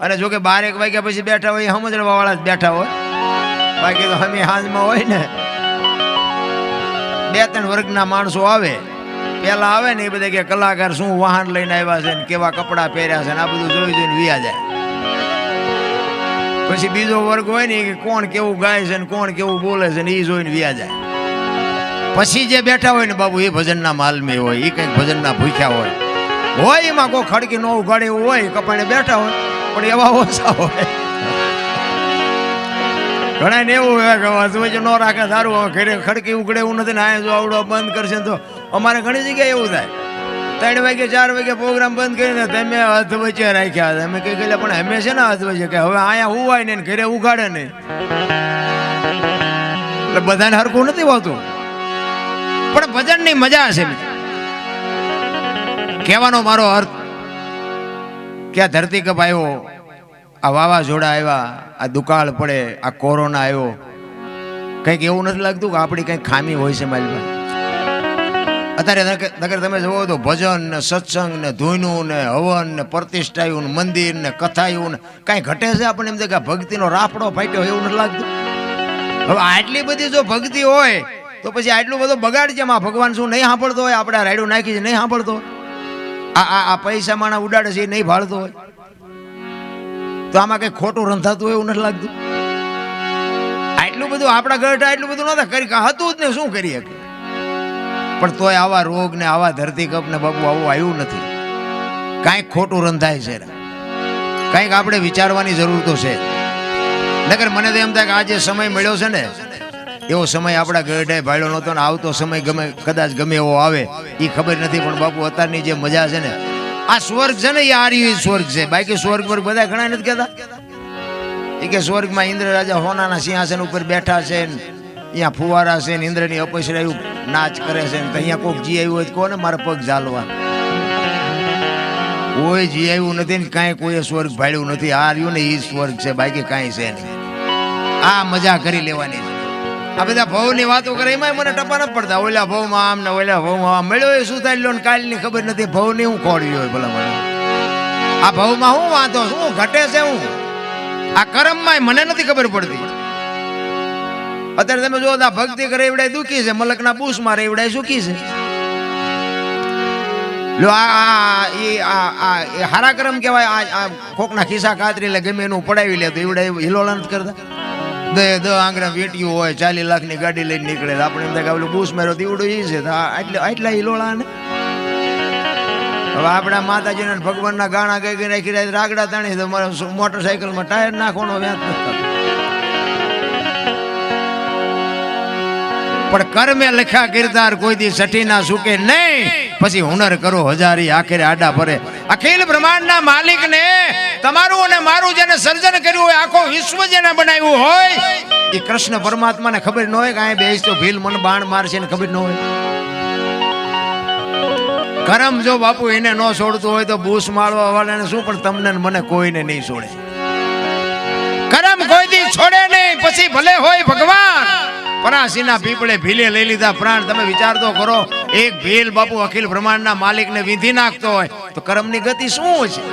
અને જો કે બાર એક વાગ્યા પછી બેઠા હોય સમજવા વાળા જ બેઠા હોય. બાકી તો અમે હાંજમાં હોય ને. બે ત્રણ વર્ગના માણસો આવે. પેલા આવે ને એ બધા કે કલાકાર શું વાહન લઈને આવ્યા છે ને કેવા કપડાં પહેર્યા છે ને આ બધું જોઈ જોઈને વિયા જાય. પછી બીજો વર્ગ હોય ને કે કોણ કેવું ગાય છે ને કોણ કેવું બોલે છે ને એ જોઈને વિયા જાય. પછી જે બેઠા હોય ને બાબુ, એ ભજનના માલમી હોય એ કંઈક ભજનના ભૂખ્યા હોય. હોય એમાં કોઈ ખડકી નો ઉગાડે એવું હોય કપાણે બેઠા હોય. પણ એવા ઓછા હોય. ઘણા ને એવું હોય કે વચ્ચે ન રાખે, સારું ઘરે ખડકી ઉગડે એવું નથી ને આ જો આવડો બંધ કરશે ને તો અમારે ઘણી જગ્યાએ એવું થાય. ત્રણ વાગે, ચાર વાગે પ્રોગ્રામ બંધ કરીને તમે હાથ વચ્ચે રાખ્યા હતા. અમે કઈ ગયેલા પણ અમે છે ને હાથ વચ્ચે કે હવે અહીંયા ઉવાય ને ઘરે ઉગાડે નહીં. એટલે બધાને હરખું નથી હોતું. પણ ભજનની મજા છે કહેવાનો મારો અર્થ કે આ ધરતી કપ આવ્યો આ વાવાઝોડા આવ્યા આ દુકાળ પડે, આ કોરોના આવ્યો કંઈક એવું નથી લાગતું કે આપણી કંઈક ખામી હોય છે મારી અત્યારે નકર તમે જુઓ તો ભજન ને સત્સંગ ને ધૂનું ને હવન ને પ્રતિષ્ઠાયું ને મંદિર ને કથાયું ને કાંઈ ઘટે છે આપણને એમ કે ભક્તિનો રાફડો ફાટ્યો હોય એવું નથી લાગતું? હવે આટલી બધી જો ભક્તિ હોય, તો પછી આટલું બધું બગાડ છે ભગવાન શું નહીં સાંભળતો હોય? આપણે રાયડું નાખી છે, નહીં સાંભળતો હોય? આ આ પૈસા માણા ઉડાડે છે, એ નહીં ભાળતો હોય. તો આમાં કઈ ખોટું રંધાતું એવું નથી લાગતું? આટલું બધું આપણા ગઢ આટલું બધું નતા કરી હતું જ ને, શું કરી શકે? પણ તોય આવા રોગ ને, આવા ધરતીકપ ને બાબુ આવું આવ્યું નથી. કાંઈક ખોટું રંધાય છે. કાંઈક આપણે વિચારવાની જરૂર તો છે. નગર મને તો એમ થાય કે આ જે સમય મળ્યો છે ને એવો સમય આપણા ગઢે ભાડ્યો નહોતો ને આવતો સમય ગમે, કદાચ ગમે એવો આવે એ ખબર નથી, પણ બાપુ અત્યારની જે મજા છે ને, આ સ્વર્ગ છે ને એ આર્ય સ્વર્ગ છે. બાકી સ્વર્ગ પર બધા ઘણા નથી કહેતા? એ કે સ્વર્ગમાં ઇન્દ્ર રાજા હોનાના સિંહાસન ઉપર બેઠા છે ને અહીંયા ફુવારા છે ને, ઇન્દ્રની અપસરાયું નાચ કરે છે ને અહીંયા કોઈક જી આવ્યું હોય કોને મારા પગ ઝાલવા? કોઈ જી આવ્યું નથી ને, કાંઈ કોઈએ સ્વર્ગ ભાડ્યું નથી. આ રહ્યું ને એ સ્વર્ગ છે, બાકી કાંઈ છે નહીં. આ મજા કરી લેવાની આ બધા ભવની વાતો કરે એમાં મને ટપા ન પડતા. ઓલા ભવમાં આમ ને ઓલા ભવમાં આમ. મળ્યો શું થાય લો કાલની ખબર નથી. ભવની હું ખોડવી હોય ભલા મને આ ભવમાં શું વાંધો, શું ઘટે છે હું? આ કર્મમાં મને નથી ખબર પડતી. અત્યારે તમે જો આ ભક્તિ કરે, એવડાય દુખી છે. મલકના બૂસ મારે, એવડાય સુખી છે. લો, આ આ એ આ આ, એ હારા કર્મ કહેવાય, આ કોકના ખિસ્સા કાતરી લે, ગમે એનું પડાવી લે, તો એવડાય હિલોલા નથી કરતા. દે દ આંગણા વેટ્યું હોય, ચાલીસ લાખની ગાડી લઈને નીકળે. આપણે એમ થાય કે ઓલું બૂસ માર્યો દીવડો એ છે. આટલા હિલોળા ને હવે આપણા માતાજીને ને ભગવાનના ગાણા ગઈ ગઈ નાખી રાખડા તાણી શું મોટરસાયકલમાં ટાયર નાખવાનો વ્યાજ નથી પણ કર્મે લખ્યા કિરદાર કોઈ દી સઠી ના સુકે નહીં. પછી હુનર કરો હજારી, આખરે આડા ભરે. અખિલ બ્રહ્માંડના માલિકને તમારું અને મારું જેને સર્જન કર્યું હોય, આખો વિશ્વ જેને બનાવ્યું હોય એ કૃષ્ણ પરમાત્માને ખબર ન હોય કે અહીંયા બેસ ભીલ મન બાણ મારશે ને ખબર ન હોય. કરમ જો બાપુ એને ન છોડતું હોય તો બૂસ માળવા વાળાને શું? પણ તમને મને કોઈને નહીં છોડે. કરમ કોઈ દી છોડે નહીં, પછી ભલે હોય ભગવાન પરાસીના પીપળે ભીલે લઈ લીધા પ્રાણ. તમે વિચાર તો કરો એક ભીલ બાપુ અખિલ બ્રહ્માંડના માલિકને વિધિ નાખતો હોય તો કર્મની ગતિ શું છે?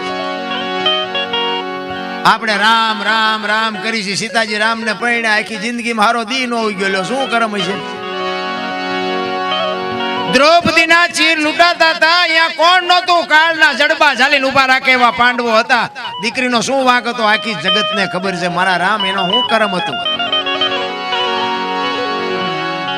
આપણે રામ રામ રામ કરી છે. સીતાજી રામને પરણ્યા આખી જિંદગીમાં હારો દી નો હોઈ ગયેલો. શું કર્મ છે? દ્રૌપદીના ચીર લૂંટાતા હતા. અહીંયા કોણ નહોતું? કાળના જડબા ઝાલીને ઊભા રાખે એવા પાંડવો હતા. દીકરીનો શું વાંક હતો? આખી જગતને ખબર છે. મારા રામ એનો શું કર્મ હતું?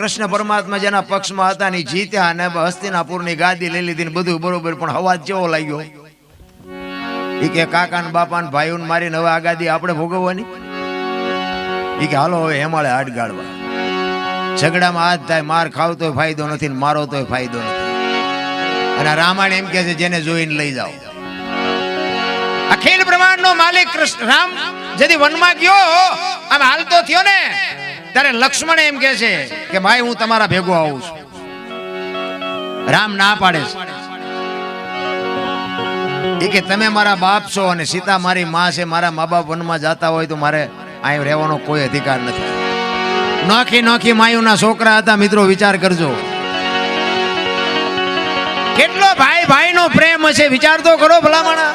કૃષ્ણ પરમાત્મા જેના પક્ષમાં હતા ને જીત્યા અને હસ્તિનાપુરની ગાદી લઈ લીધી બધું બરોબર, પણ અવાજ જેવો લાગ્યો? એ કે કાકા ને બાપા ને ભાઈઓ મારીને હવે આ આપણે ભોગવવાની? એ કે, હાલો, હવે હેમાળે હાડ ગાળવા. ઝઘડામાં હાથ થાય, માર ખાવ તોય ફાયદો નથી ને મારો તોય ફાયદો નથી. અને રામાયણ એમ કે છે, જેને જોઈને લઈ જાઓ. અખિલ બ્રહ્માંડ નો માલિક કૃષ્ણ, રામ, જેથી વનમાં ગયો, આમ હાલતો થયો ને ત્યારે લક્ષ્મણ એમ કે છે કે ભાઈ, હું તમારા ભેગો આવું છું. રામ ના પાડે છે. એ કે તમે મારા બાપ છો અને સીતા મારી માં છે, મારા મા બાપ વનમાં જતા હોય તો મારે અહીં રહેવાનો કોઈ અધિકાર નથી. નોખી નોખી માયુના છોકરા હતા, મિત્રો, વિચાર કરજો. કેટલો ભાઈ ભાઈનો પ્રેમ હશે, વિચાર તો કરો ભલામણા.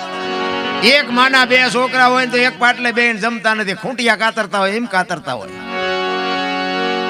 એક માના બે છોકરા હોય તો એક પાટલે બેન જમતા નથી, ખૂંટિયા કાતરતા હોય, એમ કાતરતા હોય.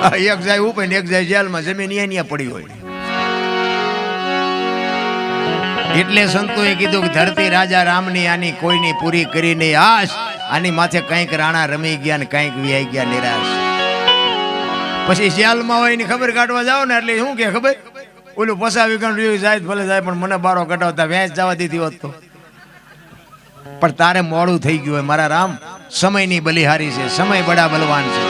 એક જાય ઉપર ને એક જાય જેલમાં, જમીન અહીંયા પડી હોય. એટલે સંતોએ કીધું કે ધરતી રાજા રામની આની કોઈની પૂરી કરી નહીં. આશ આની માથે કંઈક રાણા રમી ગયા ને કંઈક વિહાઈ ગયા નિરાશ. પછી જેલમાં હોયની ખબર કાઢવા જાવ ને એટલે શું કે ખબર? ઓલું પસાવી ગણ રહ્યું જાય ભલે જાય, પણ મને બારો કટાવતા વેચ જવા દીધી હોત તો. પણ તારે મોડું થઈ ગયું હોય, મારા રામ. સમયની બલિહારી છે, સમય બડા બલવાન છે.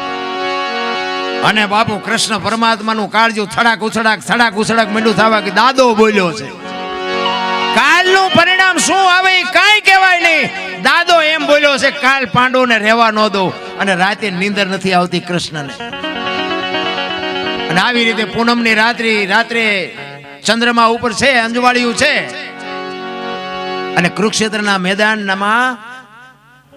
અને બાપુ કૃષ્ણ પરમાત્માનું કાળજું થડાક ઉછડાક થડાક ઉછડાક મીંડું થવા કે દાદો બોલ્યો છે. કાલનું પરિણામ શું આવે કાંઈ કહેવાય નહીં. દાદો એમ બોલ્યો છે, કાલ પાંડવોને રહેવા ન દો અને રાતે નીંદર નથી આવતી કૃષ્ણને. અને આવી રીતે પૂનમની રાત્રિ, રાત્રે ચંદ્રમા ઉપર છે, અંજવાળિયું છે. અને કુરુક્ષેત્રના મેદાનમાં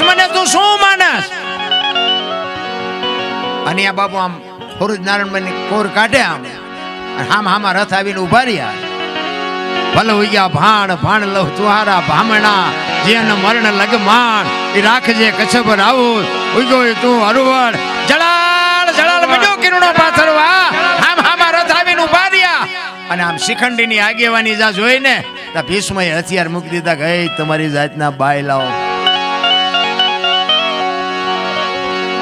ભીષ્મને તું શું માનસ? અને આ બાપુ આમ ફોરુજ નારાયણ કોર કાઢે આમ. હામ હામાં રથ આવીને ઊભા રહ્યા. ભલે હોય ભાણ ભાણ લવ તુહારા, ભામણા, જેન મરણ લગમાન એ રાખજે કચ્છ આવું. ઉગ્યો તું હરવડ જળાલ જળાલ મજો કિરણો પાથરવા. હામ હામા રથ આવીને ઊભા રહ્યા. અને આમ શિખંડીની આગેવાની જા જોઈને ભીષ્મએ હથિયાર મૂકી દીધા ગઈ તમારી જાતના બાય લાવો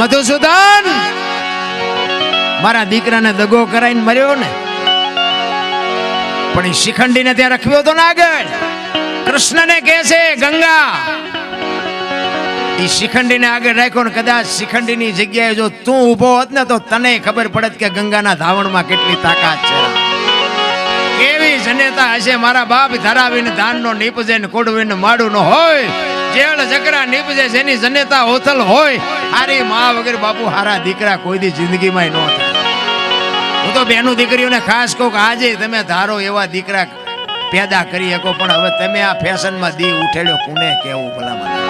મધુસૂદન, મારા દીકરાને દગો કરાઈને મર્યો ને. પણ એ શિખંડીને ત્યાં રખવ્યો તો ને આગળ કૃષ્ણને કહે છે, ગંગા. એ શિખંડીને આગળ રાખ્યો ને કદાચ શિખંડીની જગ્યાએ જો તું ઊભો હોત ને તો તને ખબર પડત કે ગંગાના ધાવણમાં કેટલી તાકાત છે. કેવી જનેતા હશે મારા બાપ ધરાવીને ધાનનો નીપજે ને કોડવીને માડું નો હોય. જેળ જકરા નીપજે જેની જનેતા ઓથલ હોય, હારી મા વગર બાપુ હારા દીકરા કોઈ દી જિંદગીમાં ન થાય. હું તો બેનું દીકરીઓને ખાસ કહું કે આજે તમે ધારો એવા દીકરા પેદા કરી શકો, પણ હવે તમે આ ફેશનમાં દી ઉઠેડ્યો, કોને કેવું ભલા મને